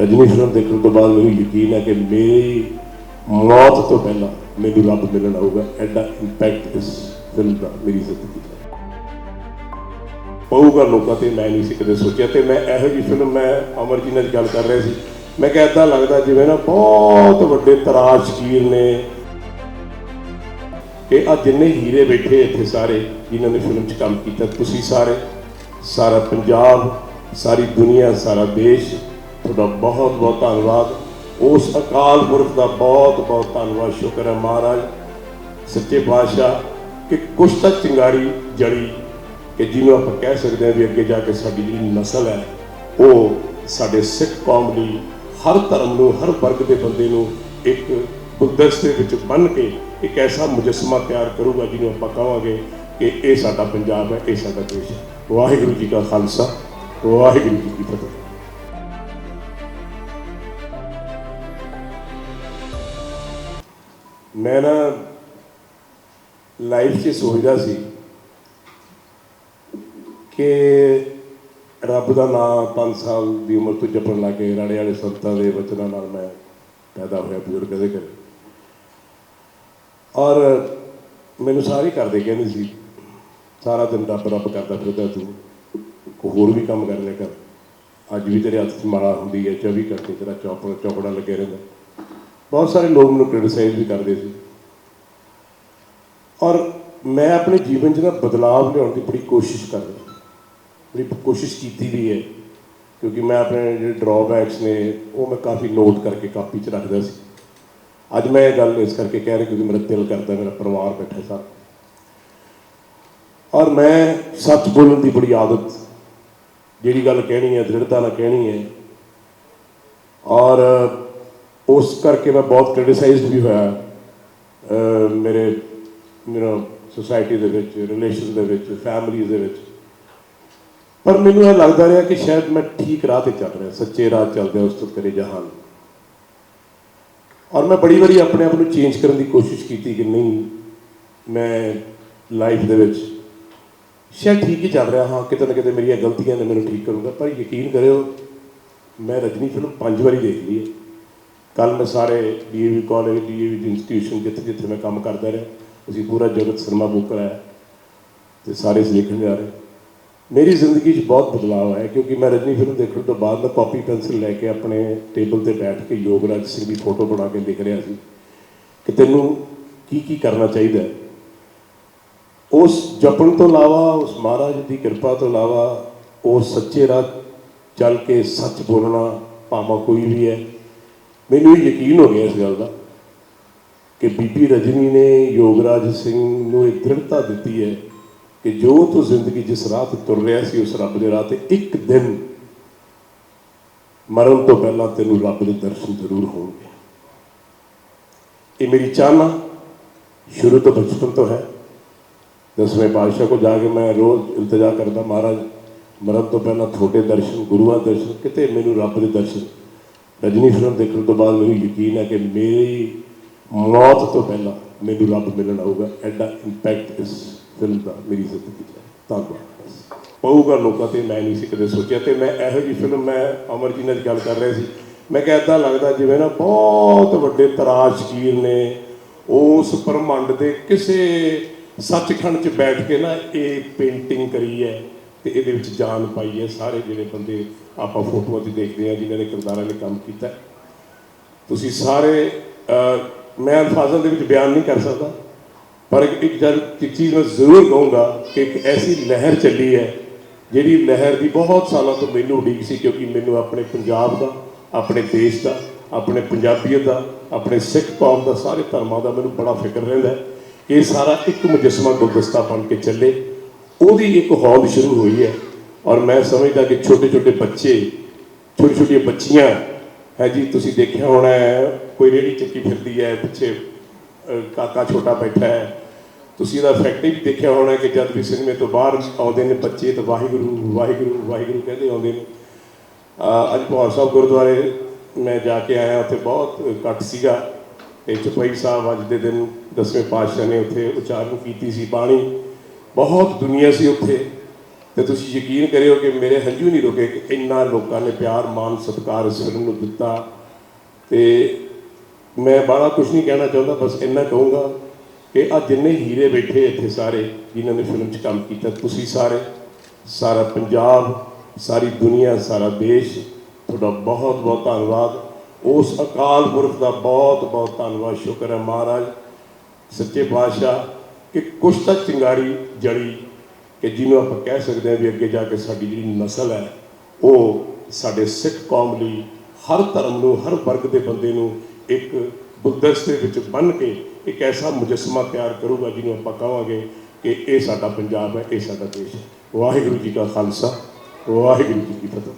Rajni film ਦੇਖਣ ਤੋਂ ਬਾਅਦ ਮੈਨੂੰ ਯਕੀਨ ਹੈ ਕਿ ਮੇਰੀ ਮੌਤ ਤੋਂ ਪਹਿਲਾਂ ਮੈਨੂੰ ਰੱਬ ਮਿਲਣ ਆਊਗਾ ਐਡਾ ਇੰਪੈਕਟ ਇਸ ਫਿਲਮ ਦਾ ਮੇਰੀ ਜ਼ਿੰਦਗੀ ਦਾ। ਪਊਗਾ ਲੋਕਾਂ ਤੇ, ਮੈਂ ਨਹੀਂ ਸੀ ਕਦੇ ਸੋਚਿਆ, ਤੇ ਮੈਂ ਇਹੋ ਜਿਹੀ ਫਿਲਮ ਮੈਂ ਅਮਰ ਜੀ ਨਾਲ ਗੱਲ ਕਰ ਰਿਹਾ ਸੀ। ਮੈਂ ਕਿਹਾ ਏਦਾਂ ਲੱਗਦਾ ਜਿਵੇਂ ਨਾ ਬਹੁਤ ਵੱਡੇ ਤਰਾਸ਼ਕੀਰ ਨੇ ਕਿ ਆ ਜਿੰਨੇ ਹੀਰੇ ਬੈਠੇ ਇੱਥੇ ਸਾਰੇ, ਜਿਨ੍ਹਾਂ ਨੇ ਫਿਲਮ 'ਚ ਕੰਮ ਕੀਤਾ, ਤੁਸੀਂ ਸਾਰੇ, ਸਾਰਾ ਪੰਜਾਬ, ਸਾਰੀ ਦੁਨੀਆ, ਸਾਰਾ ਦੇਸ਼ ਤੁਹਾਡਾ ਬਹੁਤ ਬਹੁਤ ਧੰਨਵਾਦ। ਉਸ ਅਕਾਲ ਪੁਰਖ ਦਾ ਬਹੁਤ ਬਹੁਤ ਧੰਨਵਾਦ। ਸ਼ੁਕਰ ਹੈ ਮਹਾਰਾਜ, ਸੱਚੇ ਪਾਤਸ਼ਾਹ, ਕਿ ਕੁਛ ਤਾਂ ਚਿੰਗਾਰੀ ਜੜੀ ਕਿ ਜਿਹਨੂੰ ਆਪਾਂ ਕਹਿ ਸਕਦੇ ਹਾਂ ਵੀ ਅੱਗੇ ਜਾ ਕੇ ਸਾਡੀ ਜਿਹੜੀ ਨਸਲ ਹੈ, ਉਹ ਸਾਡੇ ਸਿੱਖ ਕੌਮ ਲਈ ਹਰ ਧਰਮ ਨੂੰ, ਹਰ ਵਰਗ ਦੇ ਬੰਦੇ ਨੂੰ ਇੱਕ ਗੁਲਦਸਤੇ ਵਿੱਚ ਬੰਨ ਕੇ ਇੱਕ ਐਸਾ ਮੁਜਸਮਾ ਤਿਆਰ ਕਰੂਗਾ ਜਿਹਨੂੰ ਆਪਾਂ ਕਹਾਂਗੇ ਕਿ ਇਹ ਸਾਡਾ ਪੰਜਾਬ ਹੈ, ਇਹ ਸਾਡਾ ਦੇਸ਼ ਹੈ। ਵਾਹਿਗੁਰੂ ਜੀ ਕਾ ਖਾਲਸਾ, ਵਾਹਿਗੁਰੂ ਜੀ ਕੀ ਫਤਿਹ। ਮੈਂ ਨਾ ਲਾਈਫ 'ਚ ਸੋਚਦਾ ਸੀ ਕਿ ਰੱਬ ਦਾ ਨਾਮ 5 ਸਾਲ ਦੀ ਉਮਰ ਤੋਂ ਜਪਣ ਲੱਗੇ, ਰਾਣੇ ਵਾਲੇ ਸੰਤਾਂ ਦੇ ਵਚਨਾਂ ਨਾਲ ਮੈਂ ਪੈਦਾ ਹੋਇਆ, ਬਜ਼ੁਰਗ ਦੇ ਘਰੇ ਔਰ ਮੈਨੂੰ ਸਾਰੇ ਕਰਦੇ ਕਹਿੰਦੇ ਸੀ, ਸਾਰਾ ਦਿਨ ਰੱਬ ਰੱਬ ਕਰਦਾ ਫਿਰਦਾ ਤੂੰ, ਕੋਈ ਹੋਰ ਵੀ ਕੰਮ ਕਰ ਲਿਆ ਕਰ। ਅੱਜ ਵੀ ਤੇਰੇ ਹੱਥ 'ਚ ਮਾਲਾ ਹੁੰਦੀ ਹੈ 24 ਘੰਟੇ ਤੇਰਾ ਚੌਪੜਾ ਚੌਪੜਾ ਲੱਗਿਆ ਰਹਿੰਦਾ। ਬਹੁਤ ਸਾਰੇ ਲੋਕ ਮੈਨੂੰ ਕ੍ਰਿਟਿਸਾਈਜ਼ ਵੀ ਕਰਦੇ ਸੀ। ਔਰ ਮੈਂ ਆਪਣੇ ਜੀਵਨ 'ਚ ਨਾ ਬਦਲਾਅ ਲਿਆਉਣ ਦੀ ਬੜੀ ਕੋਸ਼ਿਸ਼ ਕਰ ਰਿਹਾ ਬੜੀ ਕੋਸ਼ਿਸ਼ ਕੀਤੀ ਵੀ ਹੈ, ਕਿਉਂਕਿ ਮੈਂ ਆਪਣੇ ਜਿਹੜੇ ਡਰਾਬੈਕਸ ਨੇ, ਉਹ ਮੈਂ ਕਾਫੀ ਨੋਟ ਕਰਕੇ ਕਾਪੀ 'ਚ ਰੱਖਦਾ ਸੀ। ਅੱਜ ਮੈਂ ਇਹ ਗੱਲ ਇਸ ਕਰਕੇ ਕਹਿ ਰਿਹਾ ਕਿਉਂਕਿ ਮੇਰਾ ਦਿਲ ਕਰਦਾ ਮੇਰਾ ਪਰਿਵਾਰ ਬੈਠਾ ਸਭ ਔਰ ਮੈਂ ਸੱਚ ਬੋਲਣ ਦੀ ਬੜੀ ਆਦਤ, ਜਿਹੜੀ ਗੱਲ ਕਹਿਣੀ ਹੈ, ਦ੍ਰਿੜਤਾ ਨਾਲ ਕਹਿਣੀ ਹੈ। ਔਰ ਉਸ ਕਰਕੇ ਮੈਂ ਬਹੁਤ ਕ੍ਰਿਟਿਸਾਈਜ਼ਡ ਵੀ ਹੋਇਆ ਮੇਰੇ ਯੂ نو ਸੋਸਾਇਟੀ ਦੇ ਵਿੱਚ ਰਿਲੇਸ਼ਨ ਦੇ ਵਿੱਚ ਫੈਮਿਲੀ ਦੇ ਵਿੱਚ। ਪਰ ਮੈਨੂੰ ਇਹ ਲੱਗਦਾ ਰਿਹਾ ਕਿ ਸ਼ਾਇਦ ਮੈਂ ਠੀਕ ਰਾਹ ਤੇ ਚੱਲ ਰਿਹਾ, ਸੱਚੇ ਰਾਹ ਚੱਲ ਰਿਹਾ ਉਸ ਤੋਂ ਕਰੇ ਜਹਾਨ ਔਰ ਮੈਂ ਬੜੀ ਵਾਰੀ ਆਪਣੇ ਆਪ ਨੂੰ ਚੇਂਜ ਕਰਨ ਦੀ ਕੋਸ਼ਿਸ਼ ਕੀਤੀ ਕਿ ਨਹੀਂ, ਮੈਂ ਲਾਈਫ ਦੇ ਵਿੱਚ ਸ਼ਾਇਦ ਠੀਕ ਹੀ ਚੱਲ ਰਿਹਾ ਹਾਂ, ਕਿਤੇ ਨਾ ਕਿਤੇ ਮੇਰੀਆਂ ਗਲਤੀਆਂ ਨੇ ਮੈਨੂੰ ਠੀਕ ਕਰੂੰਗਾ, ਪਰ ਯਕੀਨ ਕਰਿਓ, ਮੈਂ ਰਜਨੀ ਫਿਲਮ ਪੰਜ ਵਾਰੀ ਦੇਖ ਲਈ ਹੈ। ਕੱਲ ਮੈਂ ਸਾਰੇ ਡੀਏਵੀ ਕਾਲਜ ਡੀਏਵੀ ਦੀ ਇੰਸਟੀਟਿਊਸ਼ਨ ਜਿੱਥੇ ਜਿੱਥੇ ਮੈਂ ਕੰਮ ਕਰਦਾ ਰਿਹਾ, ਅਸੀਂ ਪੂਰਾ ਜਗਤ ਸਿਨੇਮਾ ਬੁੱਕ ਕਰਾਇਆ ਤੇ ਸਾਰੇ ਇਸ ਦੇਖਣ ਜਾ ਰਹੇ। ਮੇਰੀ ਜ਼ਿੰਦਗੀ 'ਚ ਬਹੁਤ ਬਦਲਾਅ ਆਇਆ ਕਿਉਂਕਿ ਮੈਂ ਰਜਨੀ ਫਿਲਮ ਦੇਖਣ ਤੋਂ ਬਾਅਦ ਮੈਂ ਕਾਪੀ ਪੈਨਸਿਲ ਲੈ ਕੇ ਆਪਣੇ ਟੇਬਲ ਤੇ ਬੈਠ ਕੇ ਯੋਗਰਾਜ ਸਿੰਘ ਦੀ ਫੋਟੋ ਬਣਾ ਕੇ ਲਿਖ ਰਿਹਾ ਸੀ ਕਿ ਤੈਨੂੰ ਕੀ ਕੀ ਕਰਨਾ ਚਾਹੀਦਾ ਉਸ ਜਪਣ ਤੋਂ ਇਲਾਵਾ, ਉਸ ਮਹਾਰਾਜ ਦੀ ਕਿਰਪਾ ਤੋਂ ਇਲਾਵਾ, ਉਹ ਸੱਚੇ ਰਾਹ ਚੱਲ ਕੇ ਸੱਚ ਬੋਲਣਾ ਭਾਵੇਂ ਕੋਈ ਵੀ ਹੈ। ਮੈਨੂੰ ਇਹ ਯਕੀਨ ਹੋ ਗਿਆ ਇਸ ਗੱਲ ਦਾ ਕਿ ਬੀਬੀ ਰਜਨੀ ਨੇ ਯੋਗਰਾਜ ਸਿੰਘ ਨੂੰ ਇੱਕ ਦ੍ਰਿੜਤਾ ਦਿੱਤੀ ਹੈ ਕਿ ਜੋ ਤੂੰ ਜ਼ਿੰਦਗੀ ਜਿਸ ਰਾਹ ਤੇ ਤੁਰ ਰਿਹਾ ਸੀ ਉਸ ਰੱਬ ਦੇ ਰਾਹ ਤੇ ਇੱਕ ਦਿਨ ਮਰਨ ਤੋਂ ਪਹਿਲਾਂ ਤੈਨੂੰ ਰੱਬ ਦੇ ਦਰਸ਼ਨ ਜ਼ਰੂਰ ਹੋਣਗੇ। ਇਹ ਮੇਰੀ ਚਾਹਨਾ ਸ਼ੁਰੂ ਤੋਂ ਬਚਪਨ ਤੋਂ ਹੈ। ਦਸਵੇਂ ਪਾਤਸ਼ਾਹ ਕੋ ਜਾ ਕੇ ਮੈਂ ਰੋਜ਼ ਇਲਤਜਾ ਕਰਦਾ, ਮਹਾਰਾਜ, ਮਰਨ ਤੋਂ ਪਹਿਲਾਂ ਤੁਹਾਡੇ ਦਰਸ਼ਨ, ਗੁਰੂਆਂ ਦਰਸ਼ਨ, ਕਿਤੇ ਮੈਨੂੰ ਰੱਬ ਦੇ ਦਰਸ਼ਨ ਰਜਨੀ ਫਿਲਮ ਦੇਖਣ ਤੋਂ ਬਾਅਦ ਮੈਨੂੰ ਯਕੀਨ ਹੈ ਕਿ ਮੇਰੀ ਮੌਤ ਤੋਂ ਪਹਿਲਾਂ ਮੈਨੂੰ ਰੱਬ ਮਿਲਣ ਆਊਗਾ। ਐਡਾ ਇੰਪੈਕਟ ਇਸ ਫਿਲਮ ਦਾ ਮੇਰੀ ਜ਼ਿੰਦਗੀ 'ਚ ਧੰਨਵਾਦ। ਪਊਗਾ ਲੋਕਾਂ ਤੇ, ਮੈਂ ਨਹੀਂ ਸੀ ਕਦੇ ਸੋਚਿਆ ਤੇ ਮੈਂ ਇਹੋ ਜਿਹੀ ਫਿਲਮ ਮੈਂ ਅਮਰ ਜੀ ਨਾਲ ਗੱਲ ਕਰ ਰਿਹਾ ਸੀ। ਮੈਂ ਕਿਹਾ ਏਦਾਂ ਲੱਗਦਾ ਜਿਵੇਂ ਨਾ ਬਹੁਤ ਵੱਡੇ ਤਰਾਸ਼ਕੀਰ ਨੇ ਉਸ ਪਰਮੰਡ ਦੇ ਕਿਸੇ ਸੱਚਖੰਡ 'ਚ ਬੈਠ ਕੇ ਨਾ ਇਹ ਪੇਂਟਿੰਗ ਕਰੀ ਹੈ। ਤੇ ਇਹਦੇ ਵਿੱਚ ਜਾਨ ਪਾਈ ਹੈ ਸਾਰੇ ਜਿਹੜੇ ਬੰਦੇ ਆਪਾਂ ਫੋਟੋਆਂ 'ਚ ਦੇਖਦੇ ਆ ਜਿਨ੍ਹਾਂ ਨੇ ਕਿਰਦਾਰਾਂ ਨੇ ਕੰਮ ਕੀਤਾ। ਤੁਸੀਂ ਸਾਰੇ ਮੈਂ ਅਲਫਾਜ਼ਾਂ ਦੇ ਵਿੱਚ ਬਿਆਨ ਨਹੀਂ ਕਰ ਸਕਦਾ, ਪਰ ਇੱਕ ਜਦ ਚੀਜ਼ ਮੈਂ ਜ਼ਰੂਰ ਕਹੂੰਗਾ ਕਿ ਇੱਕ ਐਸੀ ਲਹਿਰ ਚੱਲੀ ਹੈ, ਜਿਹੜੀ ਲਹਿਰ ਦੀ ਬਹੁਤ ਸਾਲਾਂ ਤੋਂ ਮੈਨੂੰ ਉਡੀਕ ਸੀ, ਕਿਉਂਕਿ ਮੈਨੂੰ ਆਪਣੇ ਪੰਜਾਬ ਦਾ, ਆਪਣੇ ਦੇਸ਼ ਦਾ, ਆਪਣੇ ਪੰਜਾਬੀਅਤ ਦਾ, ਆਪਣੇ ਸਿੱਖ ਕੌਮ ਦਾ, ਸਾਰੇ ਧਰਮਾਂ ਦਾ ਮੈਨੂੰ ਬੜਾ ਫਿਕਰ ਰਹਿੰਦਾ ਕਿ ਇਹ ਸਾਰਾ ਇੱਕ ਮੁਜੱਸਮਾ ਗੁਲਦਸਤਾ ਬਣ ਕੇ ਚੱਲੇ। ਉਹਦੀ ਇੱਕ ਹੌਲ ਸ਼ੁਰੂ ਹੋਈ ਹੈ ਔਰ ਮੈਂ ਸਮਝਦਾ ਕਿ ਛੋਟੇ ਛੋਟੇ ਬੱਚੇ, ਛੋਟੀ ਛੋਟੀਆਂ ਬੱਚੀਆਂ, ਹੈ ਜੀ, ਤੁਸੀਂ ਦੇਖਿਆ ਹੋਣਾ ਹੈ, ਕੋਈ ਰੇੜੀ ਚੱਕੀ ਫਿਰਦੀ ਹੈ, ਪਿੱਛੇ ਕਾਕਾ ਛੋਟਾ ਬੈਠਾ ਹੈ। ਤੁਸੀਂ ਇਹਦਾ ਫੈਕਟ ਵੀ ਦੇਖਿਆ ਹੋਣਾ ਕਿ ਜਦ ਵੀ ਸਿਨੇਮੇ ਤੋਂ ਬਾਹਰ ਆਉਂਦੇ ਨੇ ਬੱਚੇ ਤਾਂ ਵਾਹਿਗੁਰੂ ਵਾਹਿਗੁਰੂ ਵਾਹਿਗੁਰੂ ਕਹਿੰਦੇ ਆਉਂਦੇ ਨੇ। ਅੱਜ ਭੌਰ ਸਾਹਿਬ ਗੁਰਦੁਆਰੇ ਮੈਂ ਜਾ ਕੇ ਆਇਆ, ਉੱਥੇ ਬਹੁਤ ਘੱਟ ਸੀਗਾ। ਤੇ ਚਪਈ ਸਾਹਿਬ ਅੱਜ ਦੇ ਦਿਨ ਦਸਵੇਂ ਪਾਤਸ਼ਾਹ ਨੇ ਉੱਥੇ ਉਚਾਰਨ ਕੀਤੀ ਸੀ ਬਾਣੀ। ਬਹੁਤ ਦੁਨੀਆ ਸੀ ਉੱਥੇ। ਤੇ ਤੁਸੀਂ ਯਕੀਨ ਕਰਿਓ ਕਿ ਮੇਰੇ ਹੰਝੂ ਨਹੀਂ ਰੁਕੇ ਕਿ ਇੰਨਾ ਲੋਕਾਂ ਨੇ ਪਿਆਰ ਮਾਨ ਸਤਿਕਾਰ ਇਸ ਫਿਲਮ ਨੂੰ ਦਿੱਤਾ। ਤੇ ਮੈਂ ਬਾਹਲਾ ਕੁਝ ਨਹੀਂ ਕਹਿਣਾ ਚਾਹੁੰਦਾ, ਬਸ ਇੰਨਾ ਕਹੂੰਗਾ ਕਿ ਆ ਜਿੰਨੇ ਹੀਰੇ ਬੈਠੇ ਇੱਥੇ ਸਾਰੇ ਜਿਨ੍ਹਾਂ ਨੇ ਫਿਲਮ 'ਚ ਕੰਮ ਕੀਤਾ, ਤੁਸੀਂ ਸਾਰੇ, ਸਾਰਾ ਪੰਜਾਬ, ਸਾਰੀ ਦੁਨੀਆ, ਸਾਰਾ ਦੇਸ਼, ਤੁਹਾਡਾ ਬਹੁਤ ਬਹੁਤ ਧੰਨਵਾਦ। ਉਸ ਅਕਾਲ ਪੁਰਖ ਦਾ ਬਹੁਤ ਬਹੁਤ ਧੰਨਵਾਦ, ਸ਼ੁਕਰ ਹੈ ਮਹਾਰਾਜ। ਸੱਚੇ ਪਾਤਸ਼ਾਹ ਕਿ ਕੁਛ ਤਾਂ ਚਿੰਗਾਰੀ ਜੜੀ ਕਿ ਜਿਹਨੂੰ ਆਪਾਂ ਕਹਿ ਸਕਦੇ ਹਾਂ ਵੀ ਅੱਗੇ ਜਾ ਕੇ ਸਾਡੀ ਜਿਹੜੀ ਨਸਲ ਹੈ, ਉਹ ਸਾਡੇ ਸਿੱਖ ਕੌਮ ਲਈ ਹਰ ਧਰਮ ਨੂੰ, ਹਰ ਵਰਗ ਦੇ ਬੰਦੇ ਨੂੰ ਇੱਕ ਗੁਲਦਸਤੇ ਵਿੱਚ ਬੰਨ੍ਹ ਕੇ ਇੱਕ ਐਸਾ ਮੁਜਸਮਾ ਤਿਆਰ ਕਰੂਗਾ ਜਿਹਨੂੰ ਆਪਾਂ ਕਹਾਂਗੇ ਕਿ ਇਹ ਸਾਡਾ ਪੰਜਾਬ ਹੈ, ਇਹ ਸਾਡਾ ਦੇਸ਼ ਹੈ। ਵਾਹਿਗੁਰੂ ਜੀ ਕਾ ਖਾਲਸਾ, ਵਾਹਿਗੁਰੂ ਜੀ ਕੀ ਫਤਿਹ।